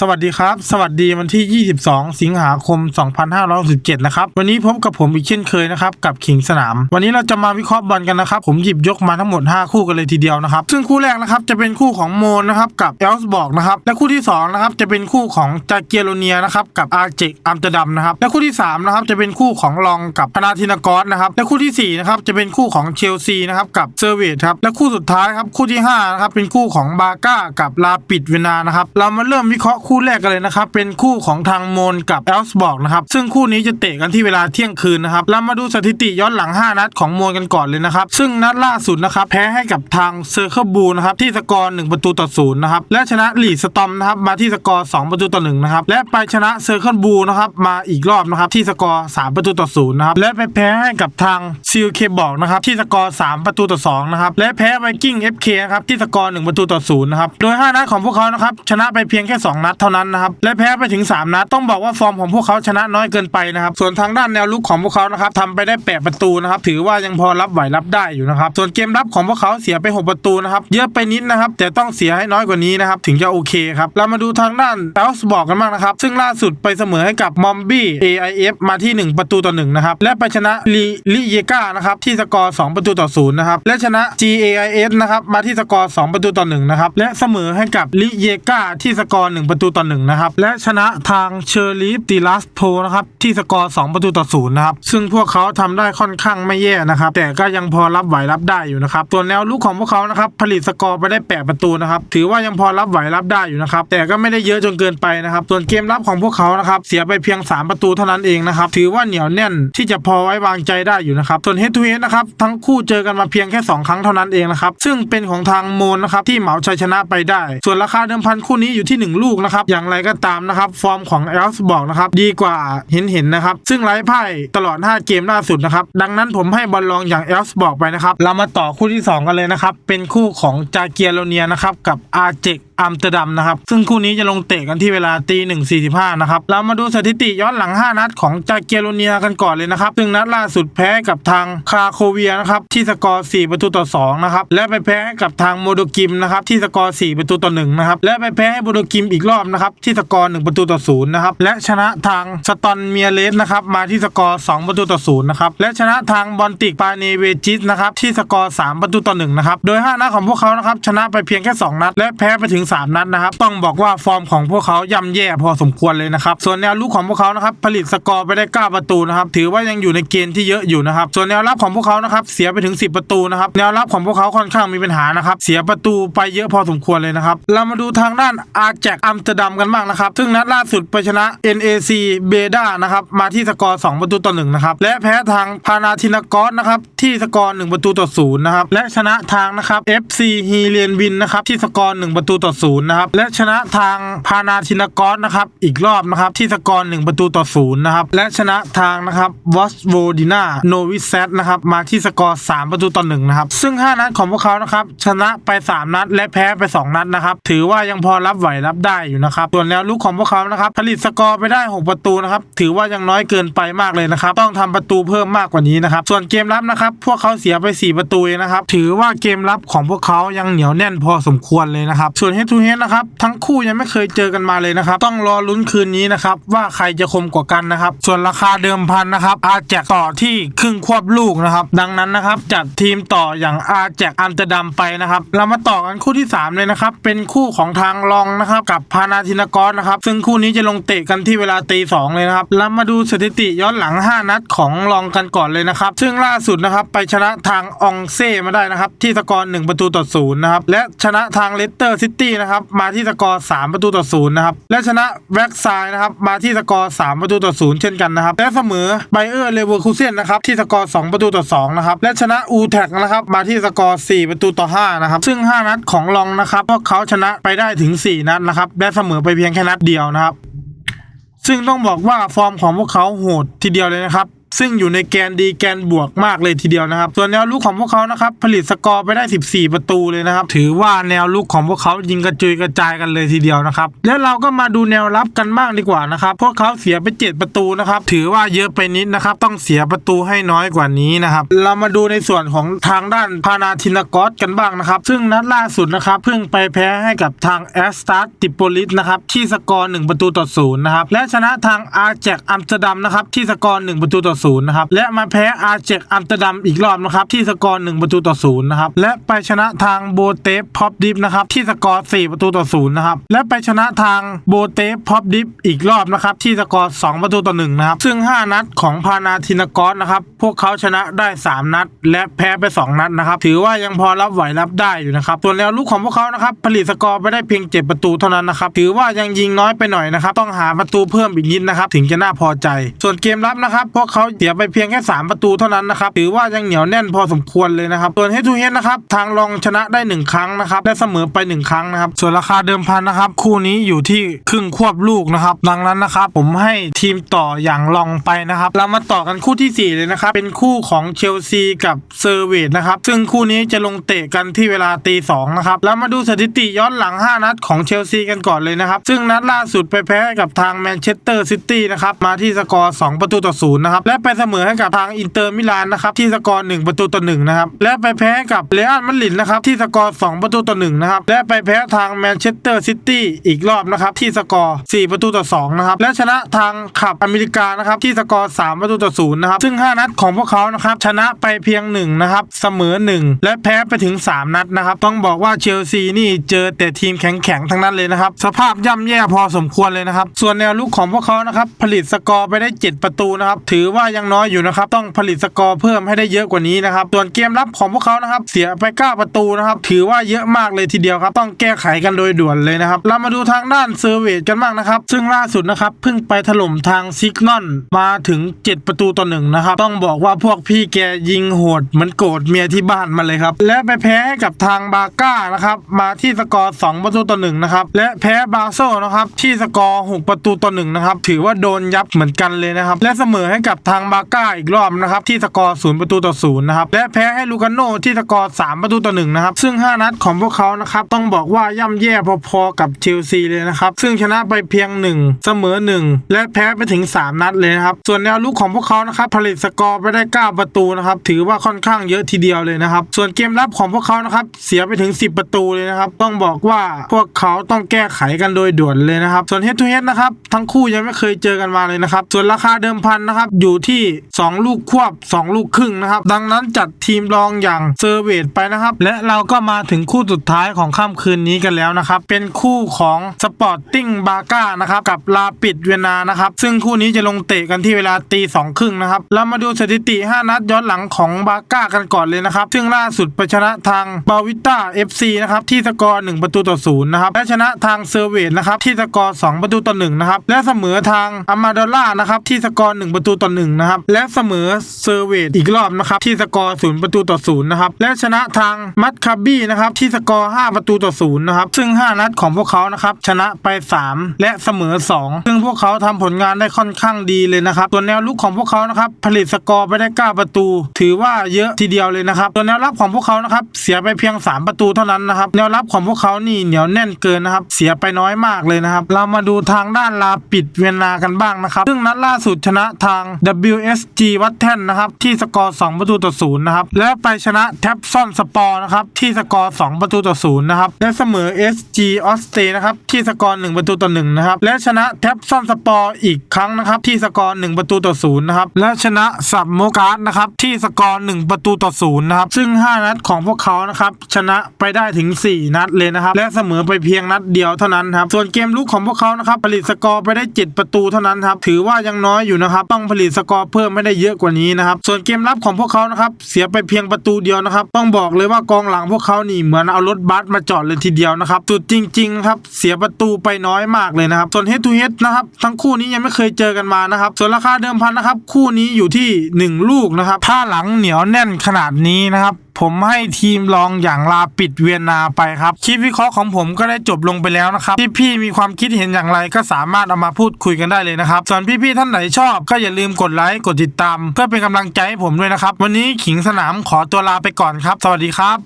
สวัสดีครับ สวัสดีวันที่ 22 สิงหาคม 2567นะครับ วันนี้พบกับผมอีกเช่นเคยนะครับ กับขิงสนาม วันนี้เราจะมาวิเคราะห์บอลกันนะครับ ผมหยิบยกมาทั้งหมด 5 คู่กันเลยทีเดียวนะครับ ซึ่งคู่แรกนะครับจะเป็นคู่ของโมนนะครับกับเอลส์บอกนะครับ และคู่ที่2นะครับจะเป็นคู่ของจาเกียโรเนียนะครับกับอาร์เจกอัมเตอร์ดัมนะครับ และคู่ที่3นะครับจะเป็นคู่ของลองกับพนาธินากอสนะครับ และคู่ทีสี่4นะครับจะเป็นคู่ของเชลซีนะครับกับเซอร์เวทครับ และคู่สุดท้ายครับคู่ที่5นะครับเป็นคู่ของบาก้ากับลาปิดเวนานะครับ เรามาเริ่มวิเคราะห์คู่แรกกันเลยนะครับ เป็นคู่ของทางโมนกับเอลส์บอกนะครับ ซึ่งคู่นี้จะเตะกันที่เวลาเที่ยงคืนนะครับ เรามาดูสถิติย้อนหลัง 5 นัดของโมนกันก่อนเลยนะครับ ซึ่งนัดล่าสุดนะครับ แพ้ให้กับทางเซอร์เคิลบูนะครับ ที่สกอร์1ประตูต่อศูนย์นะครับ และชนะลีสตอมนะครับ มาที่สกอร์2ประตูต่อ1นะครับ และไปชนะเซอร์เคิลบูนะครับ มาอีกรอบนะครับ ที่สกอร์3ประตูต่อศูนย์นะครับ และไปแพ้ให้กับทางซิลเคบอกนะครับ ที่สกอร์3ประตูต่อ2นะครับ และแพ้ไวกิ้ง FK นะครับ ที่สกอร์1ประตูต่อศูนย์นะครับ โดย 5 นัดของพวกเขานะครับ ชนะไปเพียงแค่ 2 นัดเท่านั้นนะครับและแพ้ไปถึง 3 นัดต้องบอกว่าฟอร์มของพวกเขาชนะน้อยเกินไปนะครับส่วนทางด้านแนวลุกของพวกเขานะครับทำไปได้ 8 ประตูนะครับถือว่ายังพอรับไหวรับได้อยู่นะครับส่วนเกมรับของพวกเขาเสียไป 6 ประตูนะครับเยอะไปนิดนะครับแต่ต้องเสียให้น้อยกว่านี้นะครับถึงจะโอเคครับเรามาดูทางด้านเอลส์บอกกันบ้างนะครับซึ่งล่าสุดไปเสมอให้กับมอมบี้ AIF มาที่ 1 ประตูต่อ1นะครับและไปชนะลีลิเยกานะครับที่สกอร์ 2 ประตูต่อ0นะครับและชนะ GAIS นะครับมาที่สกอร์ 2 ประตูต่อ1นะครับและเสมอให้กับลิเยกาที่สกอร์ 1 ประตูต่อ1นะครับ และชนะทางเชอร์ลีฟติลัสโทนะครับ ที่สกอร์ 2 ประตูต่อ0นะครับ ซึ่งพวกเขาทำได้ค่อนข้างไม่แย่นะครับ แต่ก็ยังพอรับไหวรับได้อยู่นะครับ ส่วนแนวลุกของพวกเขานะครับผลิตสกอร์ไปได้8ประตูนะครับ ถือว่ายังพอรับไหวรับได้อยู่นะครับ แต่ก็ไม่ได้เยอะจนเกินไปนะครับ ส่วนเกมรับของพวกเขานะครับ เสียไปเพียง 3 ประตูเท่านั้นเองนะครับ ถือว่าเหนียวแน่นที่จะพอไว้วางใจได้อยู่นะครับ ส่วน head to head นะครับ ทั้งคู่เจอกันมาเพียงแค่ 2 ครั้งเท่านั้นเองนะครับ ซึ่งเป็นของทางโมนนะครับที่เหมาชัยชนะไปได้ ส่วนราคาเดิมพันคู่นี้อยู่ที่ 1 ลูกนะครับอย่างไรก็ตามนะครับฟอร์มของเอลส์บอกนะครับดีกว่าเห็นเห็นนะครับ ซึ่งไร้ไพ่ตลอด 5 เกมล่าสุดนะครับ ดังนั้นผมให้บอลลองอย่างเอลส์บอกไปนะครับ เรามาต่อคู่ที่ 2 กันเลยนะครับ เป็นคู่ของจาเกียโรเนียนะครับกับอาเจก อัมสเตอร์ดัมนะครับ ซึ่งคู่นี้จะลงเตะกันที่เวลาตีหนึ่งสี่สิบห้านะครับ เรามาดูสถิติย้อนหลัง 5 นัดของจาเกโรเนียกันก่อนเลยนะครับ ซึ่งนัดล่าสุดแพ้กับทางคราโคเวียนะครับที่สกอร์4ประตูต่อ2นะครับ และไปแพ้ให้กับทางโมโดกิมนะครับที่สกอร์4ประตูต่อ1นะครับ และไปแพ้ให้โมโดกิมอีกรอบนะครับที่สกอร์1ประตูต่อ0นะครับ และชนะทางสตอนเมียเลสนะครับมาที่สกอร์2ประตูต่อ0นะครับ และชนะทางบอลติกปาเนเวจิสนะครับที่สกอร์3ประตูต่อ1นะครับ โดย 5 นัดของพวกเขานะครับชนะไปเพียงแค่ 2 นัด และแพ้ไปถึง3 นัดนะครับ ต้องบอกว่าฟอร์มของพวกเขาย่ำแย่พอสมควรเลยนะครับ ส่วนแนวลุกของพวกเขานะครับผลิตสกอร์ไปได้ 9 ประตูนะครับ ถือว่ายังอยู่ในเกณฑ์ที่เยอะอยู่นะครับ ส่วนแนวรับของพวกเขานะครับเสียไปถึง 10 ประตูนะครับ แนวรับของพวกเขาค่อนข้างมีปัญหานะครับ เสียประตูไปเยอะพอสมควรเลยนะครับ เรามาดูทางด้านอาแจกอัมสเตอร์ดัมกันบ้างนะครับ ซึ่งนัดล่าสุดไปชนะ NAC เบด้านะครับ มาที่สกอร์ 2 ประตูต่อ1นะครับ และแพ้ทางพานาธินากอสนะครับที่สกอร์ 1 ประตูต่อ0นะครับ และชนะทางนะครับ FC ฮีเลียนวินนะครับที่สกอร์ 1 ประตูต่อ0นะครับและชนะทางพานาธินากอสนะครับอีกรอบนะครับที่สกอร์1ประตูต่อ0นะครับและชนะทางนะครับวอสโวดินาโนวิเซตนะครับมาที่สกอร์ 3 ประตูต่อ1นะครับซึ่ง 5 นัดของพวกเขานะครับชนะไป 3 นัด และแพ้ไป 2 นัดนะครับถือว่ายังพอรับไหวรับได้อยู่นะครับส่วนแนวลุกของพวกเขานะครับผลิตสกอร์ไปได้ 6 ประตูนะครับถือว่ายังน้อยเกินไปมากเลยนะครับต้องทำประตูเพิ่มมากกว่านี้นะครับส่วนเกมรับนะครับพวกเขาเสียไป 4 ประตูนะครับถือว่าเกมรับของพวกเขายังเหนียวแน่นพอสมควรเลยนะครับส่วน head to head นะครับ ทั้งคู่ยังไม่เคยเจอกันมาเลยนะครับ ต้องรอลุ้นคืนนี้นะครับ ว่าใครจะคมกว่ากันนะครับ ส่วนราคาเดิมพันนะครับอาแจกต่อที่ครึ่งควบลูกนะครับ ดังนั้นนะครับ จัดทีมต่ออย่างอาแจกอัมสเตอร์ดัมไปนะครับ เรามาต่อกันคู่ที่ 3 เลยนะครับ เป็นคู่ของทางรองนะครับ กับพานาธินกรนะครับ ซึ่งคู่นี้จะลงเตะกันที่เวลาตีสองเลยนะครับเรามาดูสถิติย้อนหลัง 5 นัดของรองกันก่อนเลยนะครับ ซึ่งล่าสุดนะครับไปชนะทางองเซ่มาได้นะครับ ที่สกอร์1ประตูต่อศูนย์นะครับและชนะทางเลสเตอร์ซิตี้นะครับ มาที่สกอร์3ประตูต่อศูนย์นะครับ และชนะแว็กซน์นะครับ มาที่สกอร์3ประตูต่อศูนย์เช่นกันนะครับ และเสมอไบเออร์เลเวอร์คูเซนนะครับที่สกอร์2ประตูต่อ2นะครับ และชนะอูแท็กนะครับ มาที่สกอร์4ประตูต่อ5นะครับ ซึ่ง5นัดของรองนะครับพวกเขาชนะไปได้ถึง4นัดนะครับ และเสมอไปเพียงแค่นัดเดียวนะครับ ซึ่งต้องบอกว่าฟอร์มของพวกเขาโหดทีเดียวเลยนะครับ ซึ่งอยู่ในแกนดีแกนบวกมากเลยทีเดียวนะครับ ส่วนแนวลุกของพวกเขานะครับผลิตสกอร์ไปได้ 14 ประตูเลยนะครับ ถือว่าแนวลุกของพวกเขายิงกระจุยกระจายกันเลยทีเดียวนะครับ แล้วเราก็มาดูแนวรับกันบ้างดีกว่านะครับ พวกเขาเสียไป 7 ประตูนะครับ ถือว่าเยอะไปนิดนะครับ ต้องเสียประตูให้น้อยกว่านี้นะครับ เรามาดูในส่วนของทางด้านพานาทินากอสกันบ้างนะครับ ซึ่งนัดล่าสุดนะครับเพิ่งไปแพ้ให้กับทางแอสตัสติโปลิสนะครับที่สกอร์1ประตูต่อศูนย์นะครับและชนะทางอาร์เจกอัมสเตอร์ดัมนะครับที่สกอร์1ประตูต่อศูนย์นะครับและมาแพ้อาเจกอัมสเตอร์ดัมอีกรอบนะครับที่สกอร์1ประตูต่อศูนย์นะครับและไปชนะทางโบเตฟพอปดิฟนะครับที่สกอร์4ประตูต่อศูนย์นะครับและไปชนะทางโบเตฟพอปดิฟอีกรอบนะครับที่สกอร์2ประตูต่อ1นะครับซึ่ง 5 นัดของพานาทินากอสนะครับพวกเขาชนะได้ 3 นัด และแพ้ไป 2 นัดนะครับถือว่ายังพอรับไหวรับได้อยู่นะครับส่วนแนวลุกของพวกเขานะครับผลิตสกอร์ไปได้เพียง 7 ประตูเท่านั้นนะครับถือว่ายังยิงน้อยไปหน่อยนะครับต้องหาประตูเพิ่มอีกนิดนะครับถึงจะน่าพอใจ ส่วนเกมรับนะครับพวกเขาเสียไปเพียงแค่ 3 ประตูเท่านั้นนะครับถือว่ายังเหนียวแน่นพอสมควรเลยนะครับส่วนเฮทูเฮดนะครับทางรองชนะได้ 1 ครั้งนะครับและเสมอไป 1 ครั้งนะครับส่วนราคาเดิมพันนะครับคู่นี้อยู่ที่ครึ่งควบลูกนะครับดังนั้นนะครับผมให้ทีมต่ออย่างลองไปนะครับเรามาต่อกันคู่ทีสี่4 เลยนะครับเป็นคู่ของเชลซีกับเซอร์เวตนะครับซึ่งคู่นี้จะลงเตะกันที่เวลาตีสองนะครับเรามาดูสถิติย้อนหลัง 5 นัดของเชลซีกันก่อนเลยนะครับซึ่งนัดล่าสุดไปแพ้กับทางแมนเชสเตอร์ซิตี้นะครับมาที่สกอร์ 2 ประตูต่อศูนย์นะครับและไปเสมอให้กับทางอินเตอร์มิลานนะครับที่สกอร์1ประตูต่อ1นะครับและไปแพ้กับเรอัลมาดริดนะครับที่สกอร์2ประตูต่อ1นะครับและไปแพ้ทางแมนเชสเตอร์ซิตี้อีกรอบนะครับที่สกอร์4ประตูต่อ2นะครับและชนะทางขับอเมริกานะครับที่สกอร์3ประตูต่อ0นะครับซึ่ง 5 นัดของพวกเขานะครับชนะไปเพียง1นะครับเสมอ 1 และแพ้ไปถึง 3 นัดนะครับต้องบอกว่าเชลซีนี่เจอแต่ทีมแข็งๆทั้งนั้นเลยนะครับสภาพย่ำแย่พอสมควรเลยนะครับส่วนแนวลุกของพวกเขานะครับผลิตสกอร์ไปได้ 7 ประตูนะครับถือว่ายังน้อยอยู่นะครับ ต้องผลิตสกอร์เพิ่มให้ได้เยอะกว่านี้นะครับ ส่วนเกมรับของพวกเขานะครับ เสียไป 9 ประตูนะครับ ถือว่าเยอะมากเลยทีเดียวครับ ต้องแก้ไขกันโดยด่วนเลยนะครับ เรามาดูทางด้านเซอร์เวตกันบ้างนะครับ ซึ่งล่าสุดนะครับ เพิ่งไปถล่มทางซิกนอนมาถึง 7 ประตูต่อหนึ่งนะครับ ต้องบอกว่าพวกพี่แกยิงโหดเหมือนโกรธเมียที่บ้านมาเลยครับ และไปแพ้ให้กับทางบาก้านะครับ มาที่สกอร์ 2 ประตูต่อหนึ่งนะครับ และแพ้บาโซนะครับ ที่สกอร์ 6 ประตูต่อหนึ่งนะครับ ถือว่าโดนยับเหมือนกันเลยนะครับ และเสมอให้กับทางบาก้าอีกรอบนะครับที่สกอร์0ประตูต่อศูนย์นะครับและแพ้ให้ลูกาโนที่สกอร์3ประตูต่อหนึ่งนะครับซึ่ง 5 นัดของพวกเขานะครับต้องบอกว่าย่ำแย่พอๆกับเชลซีเลยนะครับซึ่งชนะไปเพียง 1 เสมอ 1 และแพ้ไปถึง 3 นัดเลยนะครับส่วนแนวลุกของพวกเขานะครับผลิตสกอร์ไปได้ 9 ประตูนะครับถือว่าค่อนข้างเยอะทีเดียวเลยนะครับส่วนเกมรับของพวกเขานะครับเสียไปถึง 10 ประตูเลยนะครับต้องบอกว่าพวกเขาต้องแก้ไขกันโดยด่วนเลยนะครับส่วน head to head นะครับทั้งคู่ยังไม่เคยเจอกันมาเลยนะครับส่วนราคาเดิมพันนะครับอยู่ที่ 2 ลูกควบ 2 ลูกครึ่งนะครับ ดังนั้นจัดทีมรองอย่างเซอร์เวตไปนะครับ และเราก็มาถึงคู่สุดท้ายของค่ำคืนนี้กันแล้วนะครับ เป็นคู่ของสปอร์ตติ้งบาก้านะครับ กับลาปิดเวียนนานะครับ ซึ่งคู่นี้จะลงเตะกันที่เวลาตีสองครึ่งนะครับ เรามาดูสถิติ 5 นัดย้อนหลังของบาก้ากันก่อนเลยนะครับ ซึ่งล่าสุดไปชนะทางบาวิต้า FC นะครับที่สกอร์ 1 ประตูต่อศูนย์นะครับและชนะทางเซอร์เวตนะครับที่สกอร์ 2 ประตูต่อ1นะครับและเสมอทางอามาดอล่านะครับที่สกอร์ 1 ประตูต่อ1นะครับและเสมอเซอร์เวตอีกรอบนะครับที่สกอร์0ประตูต่อ0นย์นะครับและชนะทางมัตคาบี้นะครับที่สกอร์ 5 ประตูต่อ0นย์นะครับซึ่ง 5 นัดของพวกเขานะครับชนะไป 3 และเสมอ 2 ซึ่งพวกเขาทำผลงานได้ค่อนข้างดีเลยนะครับส่วนแนวลุกของพวกเขานะครับผลิตสกอร์ไปได้ 9 ประตู ถือว่าเยอะทีเดียวเลยนะครับส่วนแนวรับของพวกเขานะครับเสียไปเพียง 3 ประตูเท่านั้นนะครับแนวรับของพวกเขานี่เหนียวแน่นเกินนะครับเสียไปน้อยมากเลยนะครับเรามาดูทางด้านลาปิดเวียนนากันบ้างนะครับซึ่งนัดล่าสุดชนะทาง WSG วัดแท่นนะครับที่สกอร์ 2 ประตูต่อศูนย์นะครับและไปชนะแท็บซอนสปอร์นะครับที่สกอร์ 2 ประตูต่อศูนย์นะครับและเสมอ SG ออสเตนะครับที่สกอร์ 1 ประตูต่อ1นะครับและชนะแท็บซอนสปอร์อีกครั้งนะครับที่สกอร์ 1 ประตูต่อศูนย์นะครับและชนะสับโมการ์ดนะครับที่สกอร์ 1 ประตูต่อศูนย์นะครับซึ่ง 5 นัดของพวกเขานะครับชนะไปได้ถึง 4 นัดเลยนะครับและเสมอไปเพียงนัดเดียวเท่านั้นครับส่วนเกมลุกของพวกเขานะครับผลิตสกอร์ไปได้ 7 ประตูเท่านั้นครับถือว่ายังน้อยอยู่นะครับต้องผลิตสกอร์เพิ่มไม่ได้เยอะกว่านี้นะครับ ส่วนเกมรับของพวกเขานะครับเสียไปเพียงประตูเดียวนะครับ ต้องบอกเลยว่ากองหลังพวกเขานี่เหมือนเอารถบัสมาจอดเลยทีเดียวนะครับจุดจริง ๆ ครับ เสียประตูไปน้อยมากเลยนะครับส่วนเฮดทูเฮดนะครับทั้งคู่นี้ยังไม่เคยเจอกันมานะครับ ส่วนราคาเดิมพันนะครับ คู่นี้อยู่ที่ 1 ลูกนะครับถ้าหลังเหนียวแน่นขนาดนี้นะครับ ผมให้ทีมรองอย่างลาปิดเวียนนาไปครับ คลิปวิเคราะห์ของผมก็ได้จบลงไปแล้วนะครับ พี่ๆมีความคิดเห็นอย่างไรก็สามารถเอามาพูดคุยกันได้เลยนะครับ ส่วนพี่ๆท่านไหนชอบก็อย่าลืมกดไลค์กดติดตาม เพื่อเป็นกำลังใจให้ผมด้วยนะครับ วันนี้ขิงสนามขอตัวลาไปก่อนครับ สวัสดีครับ